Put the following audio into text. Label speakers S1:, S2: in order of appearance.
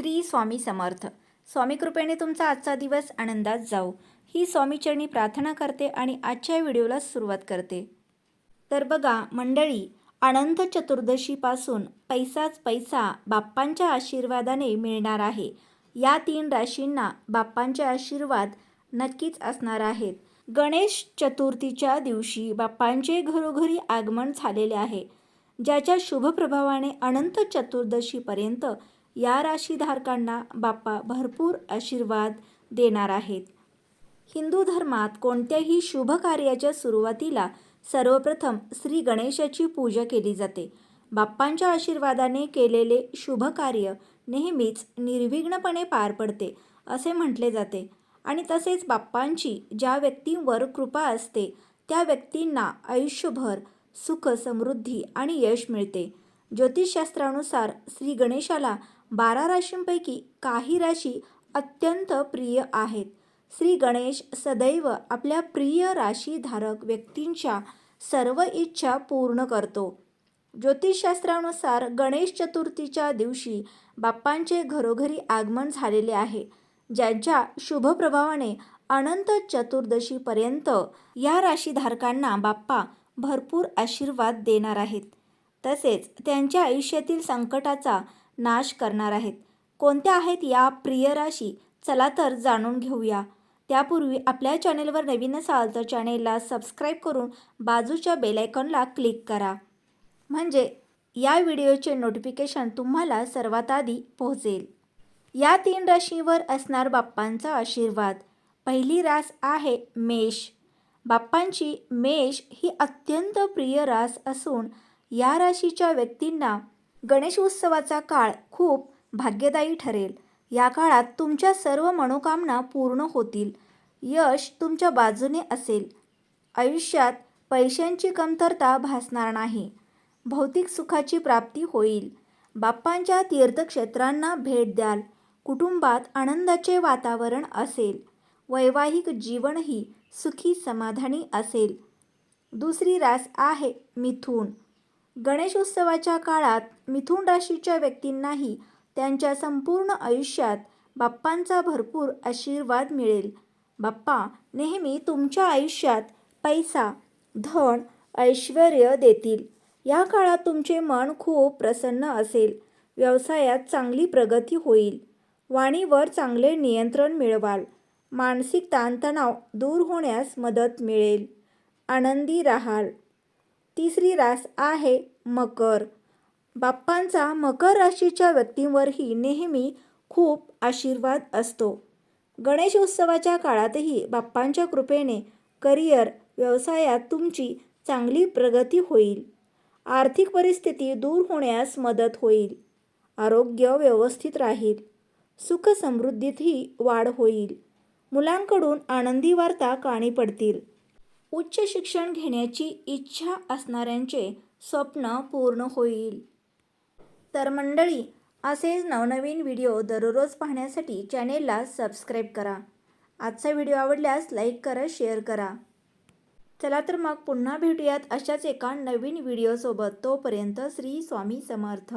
S1: श्री स्वामी समर्थ. स्वामी कृपेने तुमचा आजचा दिवस आनंदात जाऊ ही स्वामीचरणी प्रार्थना करते आणि आजच्या व्हिडिओला सुरुवात करते. तर बघा मंडळी अनंत चतुर्दशीपासून पैसाच पैसा बाप्पांच्या आशीर्वादाने मिळणार आहे. या तीन राशींना बाप्पांचे आशीर्वाद नक्कीच असणार आहेत. गणेश चतुर्थीच्या दिवशी बाप्पांचे घरोघरी आगमन झालेले आहे. ज्याच्या शुभप्रभावाने अनंत चतुर्दशीपर्यंत या राशीधारकांना बाप्पा भरपूर आशीर्वाद देणार आहेत. हिंदू धर्मात कोणत्याही शुभ कार्याच्या सुरुवातीला सर्वप्रथम श्री गणेशाची पूजा केली जाते. बाप्पांच्या आशीर्वादाने केलेले शुभ कार्य नेहमीच निर्विघ्नपणे पार पडते असे म्हटले जाते. आणि तसेच बाप्पांची ज्या व्यक्तींवर कृपा असते त्या व्यक्तींना आयुष्यभर सुख समृद्धी आणि यश मिळते. ज्योतिषशास्त्रानुसार श्री गणेशाला बारा राशींपैकी काही राशी अत्यंत प्रिय आहेत. श्री गणेश सदैव आपल्या प्रिय राशीधारक व्यक्तींच्या सर्व इच्छा पूर्ण करतो. ज्योतिषशास्त्रानुसार गणेश चतुर्थीच्या दिवशी बाप्पांचे घरोघरी आगमन झालेले आहे ज्यांच्या शुभप्रभावाने अनंत चतुर्दशीपर्यंत या राशीधारकांना बाप्पा भरपूर आशीर्वाद देणार आहेत. तसेच त्यांच्या आयुष्यातील संकटाचा नाश करणार आहेत. कोणत्या आहेत या प्रिय राशी? चला तर जाणून घेऊया. त्यापूर्वी आपल्या चॅनेलवर नवीन असाल तर चॅनेलला सबस्क्राईब करून बाजूच्या बेलायकॉनला क्लिक करा. म्हणजे या व्हिडिओचे नोटिफिकेशन तुम्हाला सर्वात आधी पोहोचेल. या तीन राशीवर असणार बाप्पांचा आशीर्वाद. पहिली रास आहे मेष. बाप्पांची मेष ही अत्यंत प्रिय रास असून या राशीच्या व्यक्तींना गणेश उत्सवाचा काळ खूप भाग्यदायी ठरेल. या काळात तुमच्या सर्व मनोकामना पूर्ण होतील. यश तुमच्या बाजूने असेल. आयुष्यात पैशांची कमतरता भासणार नाही. भौतिक सुखाची प्राप्ती होईल. बाप्पांच्या तीर्थक्षेत्रांना भेट द्याल. कुटुंबात आनंदाचे वातावरण असेल. वैवाहिक जीवनही सुखी समाधानी असेल. दुसरी रास आहे मिथून. गणेश उत्सवाच्या काळात मिथुन राशीच्या व्यक्तींनाही त्यांच्या संपूर्ण आयुष्यात बाप्पांचा भरपूर आशीर्वाद मिळेल. बाप्पा नेहमी तुमच्या आयुष्यात पैसा धन ऐश्वर देतील. या काळात तुमचे मन खूप प्रसन्न असेल. व्यवसायात चांगली प्रगती होईल. वाणीवर चांगले नियंत्रण मिळवाल. मानसिक ताणतणाव दूर होण्यास मदत मिळेल. आनंदी राहाल. तिसरी रास आहे मकर. बाप्पांचा मकर राशीच्या व्यक्तींवरही नेहमी खूप आशीर्वाद असतो. गणेश उत्सवाच्या काळातही बाप्पांच्या कृपेने करिअर व्यवसायात तुमची चांगली प्रगती होईल. आर्थिक परिस्थिती दूर होण्यास मदत होईल. आरोग्य व्यवस्थित राहील. सुख समृद्धीतही वाढ होईल. मुलांकडून आनंदी वार्ता काणी पडतील. उच्च शिक्षण घेण्याची इच्छा असणाऱ्यांचे स्वप्न पूर्ण होईल. तर मंडळी असेच नवनवीन व्हिडिओ दररोज पाहण्यासाठी चॅनेलला सबस्क्राईब करा. आजचा व्हिडिओ आवडल्यास लाईक करा शेअर करा. चला तर मग पुन्हा भेटूयात अशाच एका नवीन व्हिडिओसोबत. तोपर्यंत श्री स्वामी समर्थ.